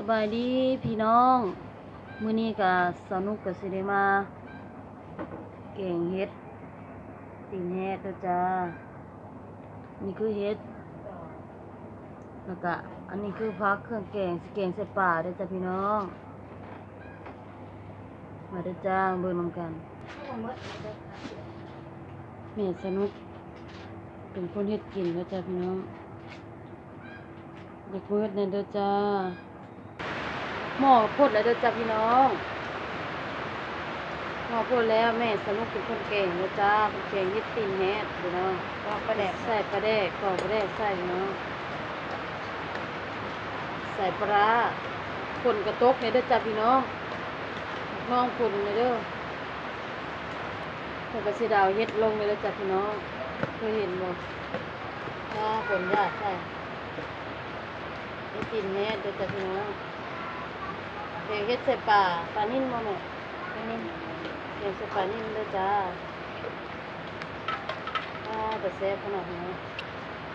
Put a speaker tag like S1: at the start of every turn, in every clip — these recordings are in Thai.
S1: สบายดีพี่น้องมื้อนี้ก็สนุกกับสิได้มาแกงเฮ็ดตีนแฮดเด้อจ้านี่คือเฮ็ดแล้วก็อันนี้คือพักเครื่องแกงสิแกงใส่ป่าเด้อจ้าพี่น้อง มาเด้อจ้าเบิ่งนำกันแม่สนุก เป็นคนเฮ็ดกินเด้อจ้าพี่น้องอยากเบิดแน่เด้อจ้า หม้อพดแล้วเด้อจ้าพี่น้องหม้อพดแล้วแม่สนุกเป็นคนเก่งเด้อจ้าเป็นเก่งเฮ็ดตีนแฮดพี่น้อง
S2: ก็ประแดก
S1: ใส่ปลาแดกกรอกปลาแดกใส่พี่น้องใส่ปลาคนกระตกเลยเด้อจ้าพี่น้องน้องคนเลยเด้อผมก็สิดาวเฮ็ดลงเลยเด้อจ้าพี่น้องเคยเห็นบ่ถ้าฝนยาดใส่เฮ็ดตีนแฮดเด้อจ้าพี่น้อง เด็กเฮ็ดใส่ปลาปลานิ่นบ่แม่
S2: อันนี้
S1: เด็กใส่ปลานิ่นเด้อจ้าอ่าแต่แซ่บขนาดนี้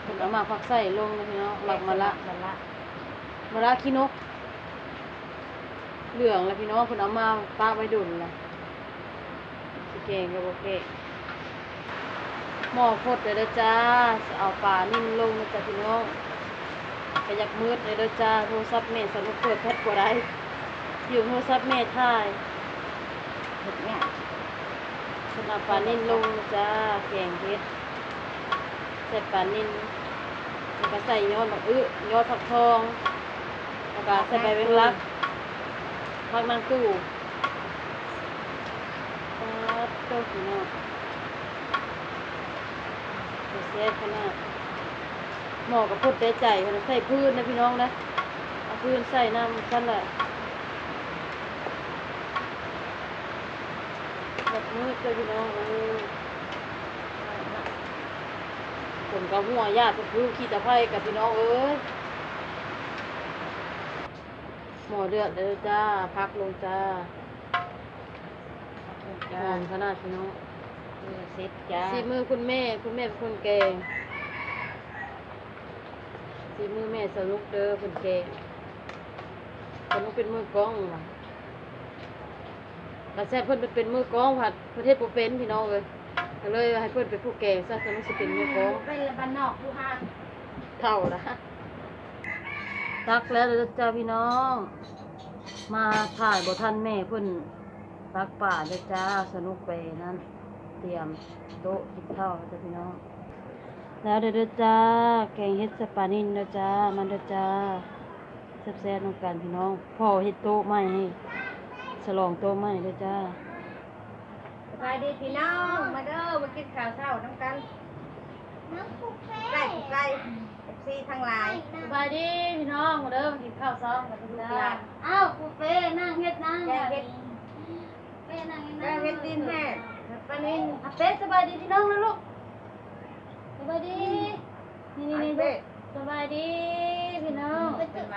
S1: เพิ่นเอามาพักใส่ลงนะพี่น้องหมักมะละ
S2: มะละ
S1: มะละขี้นก เหลืองแล้วพี่น้องเพิ่นเอามาปากไว้ดุนล่ะสิเก่งก็บ่เก่งหม้อพดเลยเด้อจ้าสิเอาปลานิ่นลงนะจ้ะพี่น้องก็อยากมืดเลยเด้อจ้าโทรศัพท์แม่สนุกเปิดแพทบ่ได้ อยู่โทรศัพท์แม่ถ่าย
S2: เห็ดเนี่ย
S1: สำหรับปลานิ่นลงจ้าแกงเฮ็ดใส่ปลานิ่นแล้วก็ใส่ยอดมะอึยอดผักทองแล้วก็ใส่ใบเวงลักผักนางตู้ปลาโตพี่น้นองเสียขนาดหมอกับพุดได้ใจเพิ่นใส่พื้นนะพี่น้องนะเอาพื้นใส่น้ำกันแหละ แบบมืดเลยพี่น้องเออผมกับหัวญาติก็คือขี้ตะไคร้กับพี่น้องเอ้ยหมอเดือดเด้อจ้า พักลงจ้าห
S2: จ้า
S1: อมขนาดพี่น้อง
S2: มือเซ็ตจ้า
S1: สีมือคุณแม่ คุณแม่เป็นคนแกงสีมือแม่สนุกเด้อคนแกงสนุกเป็นมือกล้องว่ะ กระแซ่บเพิ่นไปเป็นมือกล้องผัดประเทศบ่เป็นพี่น้องเลยก็เลยให้เพิ่นเป็นผู้แกงซะสนุกสิเป็นมือกล้อง
S2: เป็นบ้านนอกผู้ห้าง
S1: เท่าละตักแล้วเด้อจ้าพี่น้อง มาถ่ายบ่ทันแม่เพิ่นตักป่าเด้อจ้าสนุกไปนั่นเตรียมโต๊ะกินข้าวจ้าพี่น้อง แล้วเด้อเด้อจ้าแกงเฮ็ดสปานินเด้อจ้ามันเด้อจ้าแซ่บๆนำกันพี่น้องพ่อเฮ็ดโต๊ะใหม่ให้ ฉลองโต๊ะใหม่เด้อจ้า
S2: สบายดีพี่น้อง มาเด้อ มากินข้าวเช้าน้ำกันใกล้ใกล้เอฟซีทั้งหลาย
S1: สบายดีพี่น้องมาเด้อ มากินข้าวซ้อมกันทุก
S2: จ้า
S1: จ้าอ้าวปูเป้นั่งเฮ็ดนั่ง
S2: แกงเห็ด
S1: เป้นั่ง
S2: แกงเห็ดดินแห้งปลานิน
S1: อะเป้สบายดีพี่น้องนะลูกสบายดี นี่นี่
S2: อัน
S1: นี่
S2: เป๊ะ
S1: สบายดีพี่น้อง
S2: เป็นไหม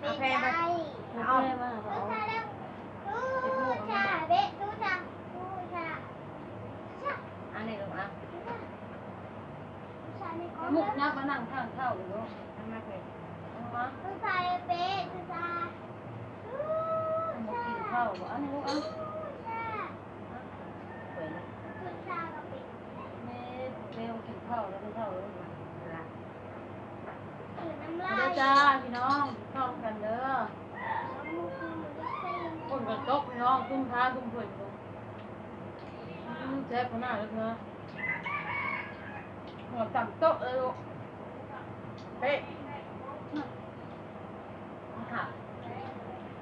S2: เอาแพรมา
S1: เอาเป้มาเอา
S2: อันนี้ลูกอะ
S1: มุกยักษ์มานั่งข้างเท่าอยู่ลูก
S2: เอามาเลย
S1: เอามาเอามากินข้าวบ่อันนี้ลูกเอะ
S2: เปิดแล้ว
S1: แม่เป้กินข้าวแล้วกินข้าวแล้ว
S2: ละ
S1: เด้อจ้าพี่น้องเข้ากันเด้อคนกับ ตุ้มท้าตุ้มเพิ่อยู่อืมแซ่บขนาดเลยเนะหัวต่ำโต๊ะเลยลูก
S2: เป๊ะ
S1: มึงเห่า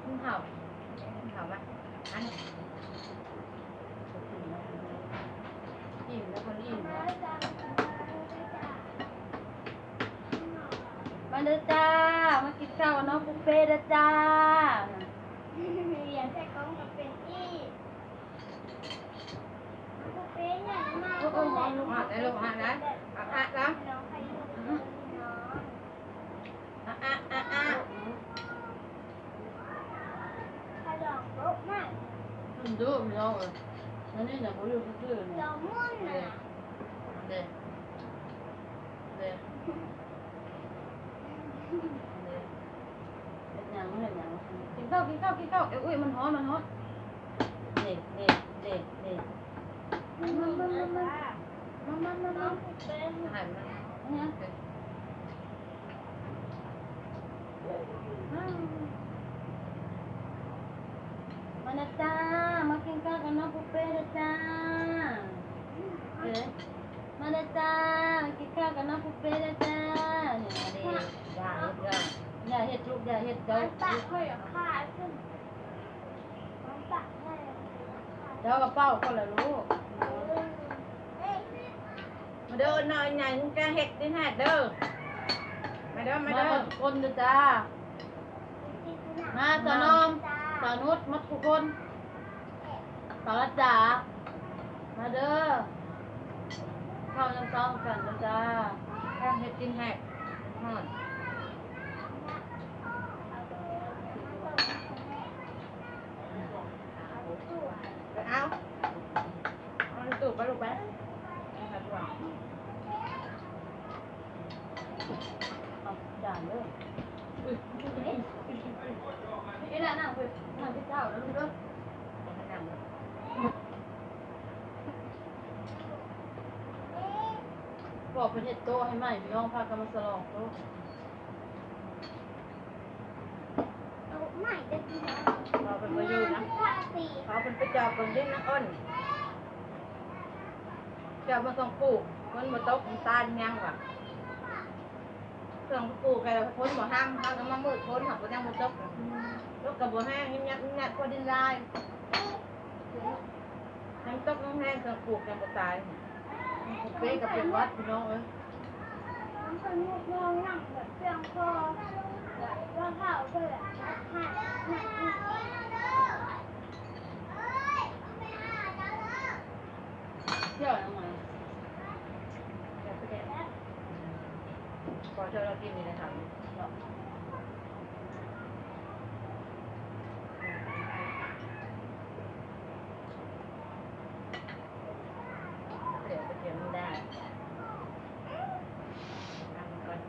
S1: มึงเห่า
S2: เอามอัน
S1: อิ่มแล้วคนอิ่มมาเด้อจ้า มากินข้าวกับน้องบุฟเฟ่ต์เด้อจ้า Hạt đấy, lục hạt đấy. Hạt hạt đó. À, à, à, à. Mình đưa mình đâu rồi. Nó nên là có được cái tươi này. Đây. Đây. Đây. Kính tao, kính tao, kính tao. Ê, ui, mình hói, mình hói. มามามามา
S2: หันมา
S1: เนี่ยมานะจ้ามากินข้าวกันนะปุเป้นะจ้าเอ๊ะมานะจ้ากินข้าวกันนะปุเป้นะจ้าเนี่ยเด็ก
S2: อย่าเฮ็ดเรื่อ
S1: อย่าเฮ็ดลูกอย่าเฮ็ดเจ้า
S3: ตักให้ขาขึ้นตักให้
S1: เจ้ากระเป๋าคนละลูก
S2: มา เด้อหน่อยใหญ่มึงจะเฮ็ดดิฮะเด้อมาเด้อมา
S1: มา
S2: เด้อ
S1: คนเด้อจ้า มาสนอมสานุษมัดทุกคนสาวจ๋ามาเด้อเข้ายังซ้อมกันเด้อจ้า
S2: แค่เฮ็ดกินแฮะฮอดไปเอาเอาในตู้ไปลูกไปนะครับว่า
S1: เอาจานเด้ออุ้ยนี่แหละนั่งคุยนั่งที่เจ้าแล้วลูกเด้อ
S2: นั่งเลย
S1: เป็นเฮ็ดโตให้ใหม่พี่น้องพากันมาสลองโตะ
S3: ไม่จะกิน
S2: เราเป็นประยูนะ
S3: ข้าสี
S2: เขาเป็นไปจอบคนดิ้นนักอ้นจอบมาส่งปลูกคนมาตกมันตายยังว่ะส่งปลูกแกพ้นบ่ห้ามเขาก็มามืดพ้นเขาก็ยังบ่ตกตกกับบ่แห้งยิ้มยัดยิ้มยัดพอดินลายยังตกยังแห้งส่งปลูกยังบ่ตาย
S1: เป้กับเป็นวัดพี่น้องเอ้ย
S3: มันเป็นลูกน้องนั่งแบบเพียงพอว่าข้าวเพื่อหัดหัด
S1: เที่ยวยังไง
S2: พอเธอเรากินนี่นะครับเดี๋ยวไปเตรียมไม่ได้ทำก่อน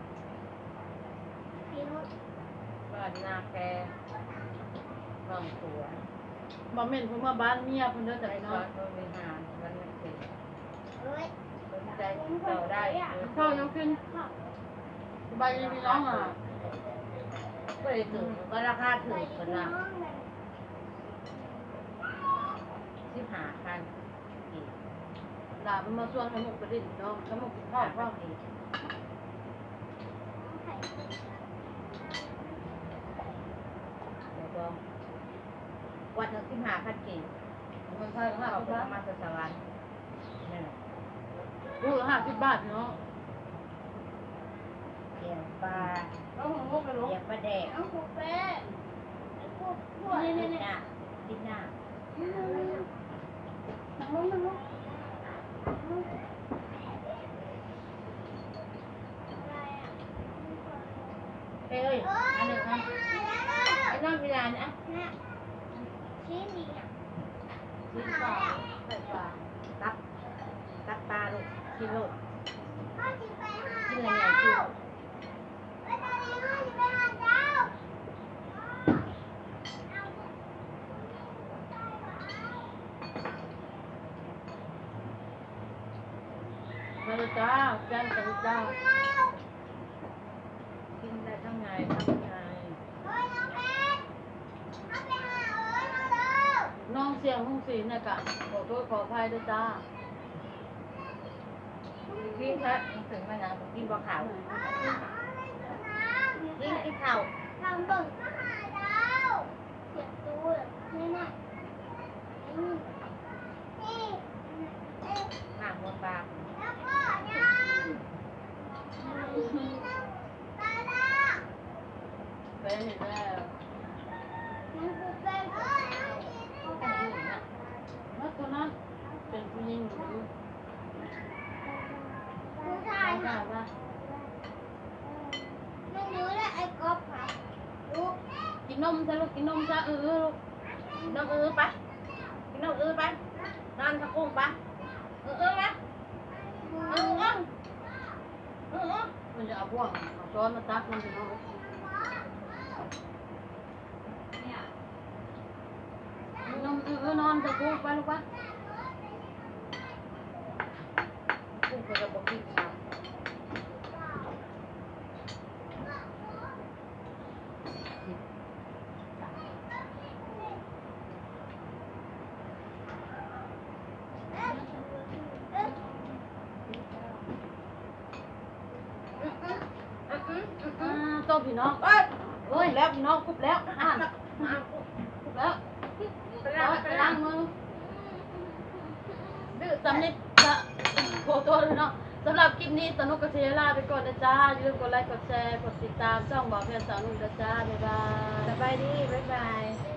S3: กิน
S2: บ้า นนาแกบางตัว
S1: บ่แม่นเพิ่นมาบ้านเมียเพิ่นเด้อจ้ะ
S2: ไอ้
S1: พี่
S2: ซ
S1: น้อ
S2: องยก็มีหารมันไม่ติด
S3: เอ้ย
S2: สนใจติดต่อได้
S1: เข้ายังขึ้นสบายดีพี่น้องอะ
S2: ก็เลยถึงก็ราคาถึ
S3: ไป
S2: ง
S3: กิ
S2: คนน
S3: น้
S2: ละ
S3: องเลย
S2: สิบห้าพันอีก
S1: หลานมันมาชวนขมุกไปดิพี่น้องขมุกกินข้า
S2: ข้าวว
S1: พ่อ
S2: ข้าวอี หาพันกี่
S1: คนไท
S2: ยก็
S1: ห้า
S2: สิ
S1: บ
S2: ประามาสสวรรค์นี่แหละ
S1: ลูกละห้าสิบบาทเนาะ
S2: เดี๋ยวปลา
S1: เหงมุกไปลูก
S2: เดี๋ยวปลาแดก
S3: เอาหมูแป้ง
S2: นี่
S3: นี่
S2: น้าดินหน้า
S3: มันมันลูก
S2: เฮ้ยอันหนึ่งครับไอ้น้องมีลานอะ
S3: ชี้นี่อะ
S1: ชิ้นปลาใส่ปลา
S2: ตับตับปลาลูกกินลูก
S3: พ่อจิไปหา
S2: กินอะไรเนี่ยชิว
S3: ไปตอนนี้พ่อจิไปหาเจ้า
S1: มาเลยจ้าจานกันจ้า
S2: กินได้ทั้งไงทั้งไง
S3: เฮ้ยน้องเพชรเอาไปหาเอ้ยมาเร็ว
S1: น้อง เสียงห้องสีเนี่ยกะขอโทษขออภัยด้วยจ้า
S2: กินซะถึงมานะกินบ่ขาวกินกินข้าว
S3: ทำเบิ่งมาหาเจ้าเสียงตัวนี่น่ะนี่นี่นี่
S2: หางบนปลา
S3: แล้วก็ยังตาดา
S1: เป็นอีกแล้ว
S3: นน
S1: มซะลูกกินนมซะเออลูก
S2: นมเออไปกินนมเออไปนอนสะโพงไปเออเออไปเออเออเออเออ
S1: มันจะเอาพวกเอาช้อนมาตักมันจะเอานมเอ
S2: อเออนอนสะโพง
S1: ไปลูกไป น้อง
S2: เอ้ย
S1: โอ้ยแล้วพี่น้องคุบแล้วอ่าน
S2: มา
S1: คุบแล้ว
S2: ไป
S1: แล้
S2: ล้าง
S1: ว
S2: ไป
S1: ไป
S2: ล้า
S1: ล้างงมือดื้อสำนึกจะโคตัวเลยเนาะสำหรับคลิปนี้สนุกกับเซล่าไปก่อนนะจ้าอย่าลืมกดไลค์กดแชร์กดติดตามช่องบอกเพื่อนสาวนุ่นนะจ้าบ๊ายบาย
S2: สบายดีบ๊ายบาย